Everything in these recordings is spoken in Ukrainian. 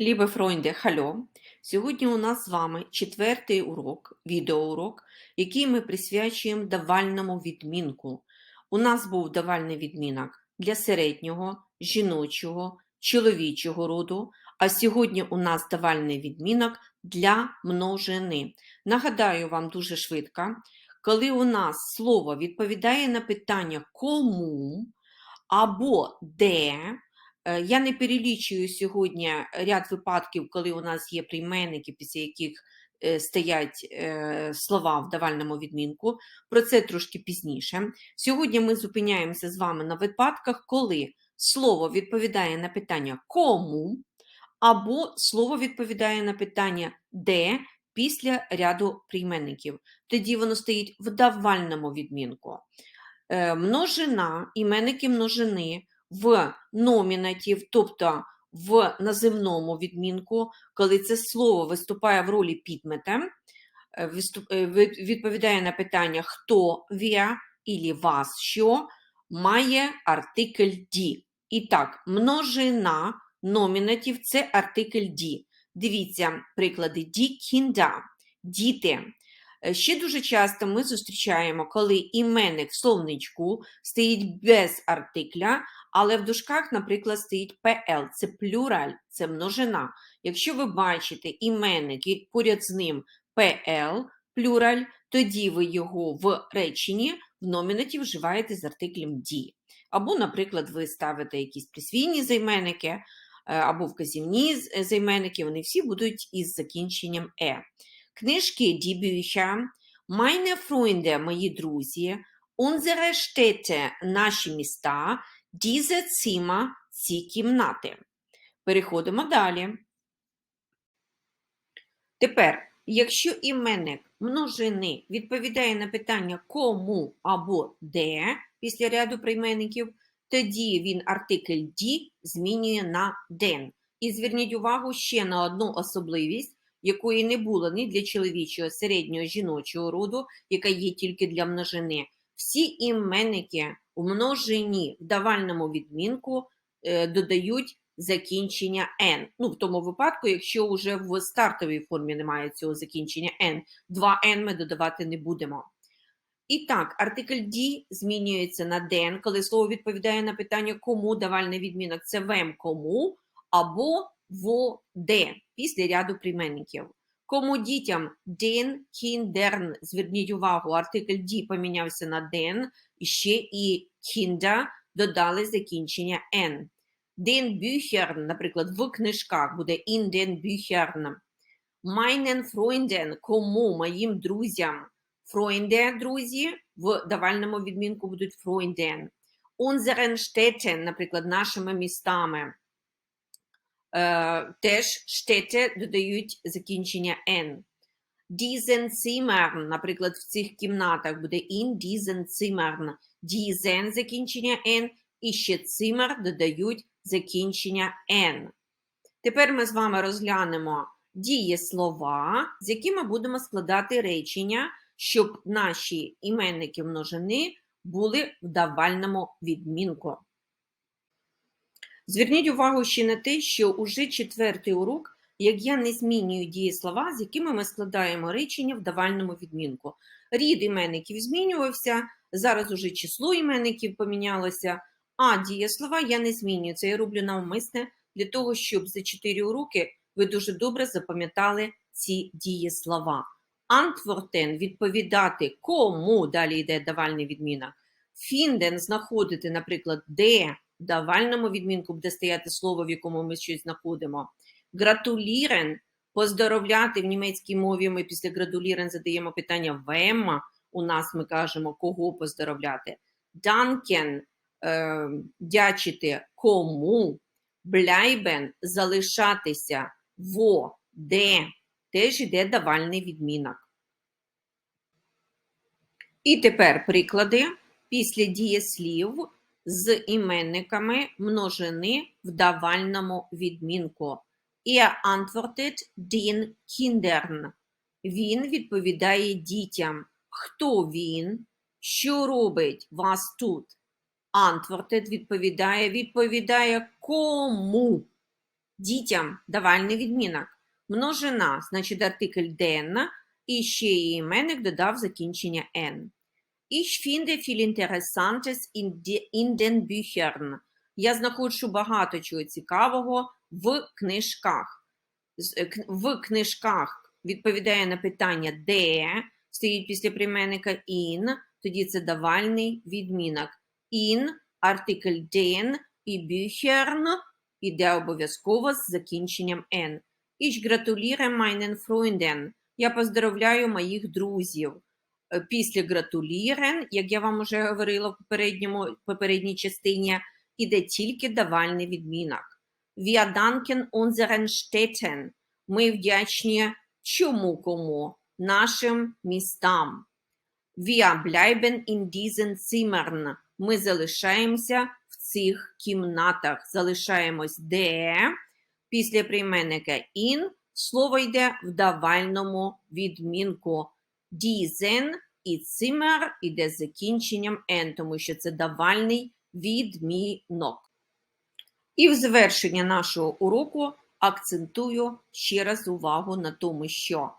Лібе Фройнде, хальо! Сьогодні у нас з вами четвертий урок, відеоурок, який ми присвячуємо давальному відмінку. У нас був давальний відмінок для середнього, жіночого, чоловічого роду, а сьогодні у нас давальний відмінок для множини. Нагадаю вам дуже швидко, коли у нас слово відповідає на питання кому або де, Я не перелічую сьогодні ряд випадків, коли у нас є прийменники, після яких е, стоять е, слова в давальному відмінку. Про це трошки пізніше. Сьогодні ми зупиняємося з вами на випадках, коли слово відповідає на питання кому, або слово відповідає на питання де після ряду прийменників. Тоді воно стоїть в давальному відмінку. Е, Множина, іменники множини в номінатив, тобто в називному відмінку, коли це слово виступає в ролі підмета, е, е, відповідає на питання хто вія ілі вас що, має артикль ді. І так, множина номінатив це артикль ді. Дивіться приклади ді кінда, діти. Е, Ще дуже часто ми зустрічаємо, коли іменник в словничку стоїть без артикля, але в дужках, наприклад, стоїть PL, це плюраль, це множина. Якщо ви бачите іменник і поряд з ним PL, плюраль, тоді ви його в реченні в номінаті вживаєте з артиклем «ді». Або, наприклад, ви ставите якісь присвійні займенники, е, або вказівні е, займенники, вони всі будуть із закінченням «е». Книжки «Die Bücher», «Meine Freunde», мої друзі, «Unsere Städte», наші міста, «Diese Zimmer», ці кімнати. Переходимо далі. Тепер, якщо іменник множини відповідає на питання кому або де після ряду прийменників, тоді він артикль «ді» змінює на «ден». І зверніть увагу ще на одну особливість, якої не було ні для чоловічого, середнього, жіночого роду, яка є тільки для множини. Всі іменники у множині в давальному відмінку е, додають закінчення n. Ну, в тому випадку, якщо вже в стартовій формі немає цього закінчення n, 2n ми додавати не будемо. І так, артикль «ді» змінюється на «ден», коли слово відповідає на питання кому давальний відмінок це вем кому або во де після ряду прийменників. Кому дітям den Kindern, зверніть увагу, артикль «ді» помінявся на «den», і ще і «kinder» додали закінчення «n». Den Büchern, наприклад, в книжках буде in den Büchern. Meinen Freunden, кому, моїм друзям. Freunde, друзі, в давальному відмінку будуть Freunden. Unseren Städten, наприклад, нашими містами. Е, теж Städte додають закінчення «n». Diesen Zimmern, наприклад, в цих кімнатах буде in diesen Zimmern. Diesen закінчення «n» і ще Zimmer додають закінчення «n». Тепер ми з вами розглянемо дієслова, з якими будемо складати речення, щоб наші іменники множини були в давальному відмінку. Зверніть увагу ще на те, що уже четвертий урок, як я не змінюю дієслова, з якими ми складаємо речення в давальному відмінку. Рід іменників змінювався, зараз уже число іменників помінялося, а дієслова я не змінюю. Це я роблю навмисне для того, щоб за 4 уроки ви дуже добре запам'ятали ці дієслова. Antworten – відповідати кому, далі йде давальний відмінок. Finden – знаходити, наприклад, де, давальному відмінку буде стояти слово, в якому ми щось знаходимо. Гратулірен – поздоровляти в німецькій мові. Ми після гратулірен задаємо питання вем. У нас ми кажемо, кого поздоровляти. Данкен е, дячити кому. Бляйбен залишатися во, де. Теж йде давальний відмінок. І тепер приклади після дієслів з іменниками множини в давальному відмінку. Er antwortet den Kindern. Він відповідає дітям. Хто він? Що робить вас тут? Antwortet відповідає, відповідає кому? Дітям давальний відмінок. Множина, значить артикль den, і ще її іменник додав закінчення n. Ich finde viel Interessantes in, in den Büchern. Я знаходжу багато чого цікавого в книжках. Е, В книжках відповідає на питання де, стоїть після прийменника in, тоді це давальний відмінок. In, артикль den і Büchern іде обов'язково з закінченням n. Ich gratuliere meinen Freunden. Я поздравляю моїх друзів. Е, Після гратулірен, як я вам вже говорила в попередньому, попередній частині, іде тільки давальний відмінок. Wir danken unseren Städten. Ми вдячні чому кому? Нашим містам. Wir bleiben in diesen Zimmern. Ми залишаємося в цих кімнатах. Залишаємось де. Після прийменника in слово йде в давальному відмінку. Diesen і Zimmer іде з закінченням n, тому що це давальний відмінок. І в завершення нашого уроку акцентую ще раз увагу на тому, що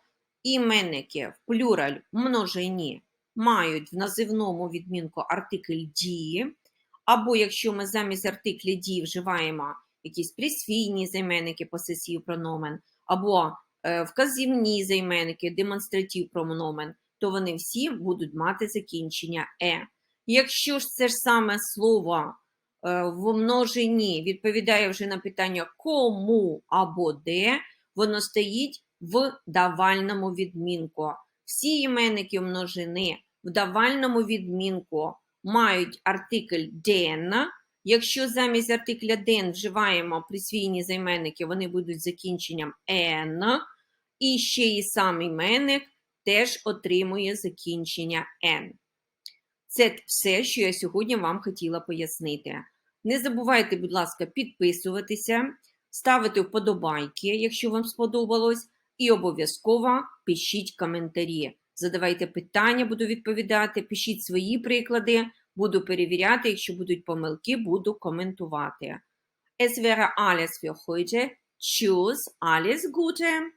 іменники в плюраль множині мають в називному відмінку артикль дії, або якщо ми замість артиклі дії вживаємо якісь присвійні займенники посесів прономен, або вказівні займенники, демонстратив прономен, то вони всі будуть мати закінчення е. Якщо ж це ж саме слово е, в множині відповідає вже на питання кому або де, воно стоїть в давальному відмінку. Всі іменники множини в давальному відмінку мають артикль den. Якщо замість артикля den вживаємо присвійні займенники, вони будуть закінченням n. І ще і сам іменник теж отримує закінчення n. Це все, що я сьогодні вам хотіла пояснити. Не забувайте, будь ласка, підписуватися, ставити вподобайки, якщо вам сподобалось, і обов'язково пишіть коментарі. Задавайте питання, буду відповідати, пишіть свої приклади, буду перевіряти, якщо будуть помилки, буду коментувати. Es wäre alles für heute. Tschüss, alles Gute!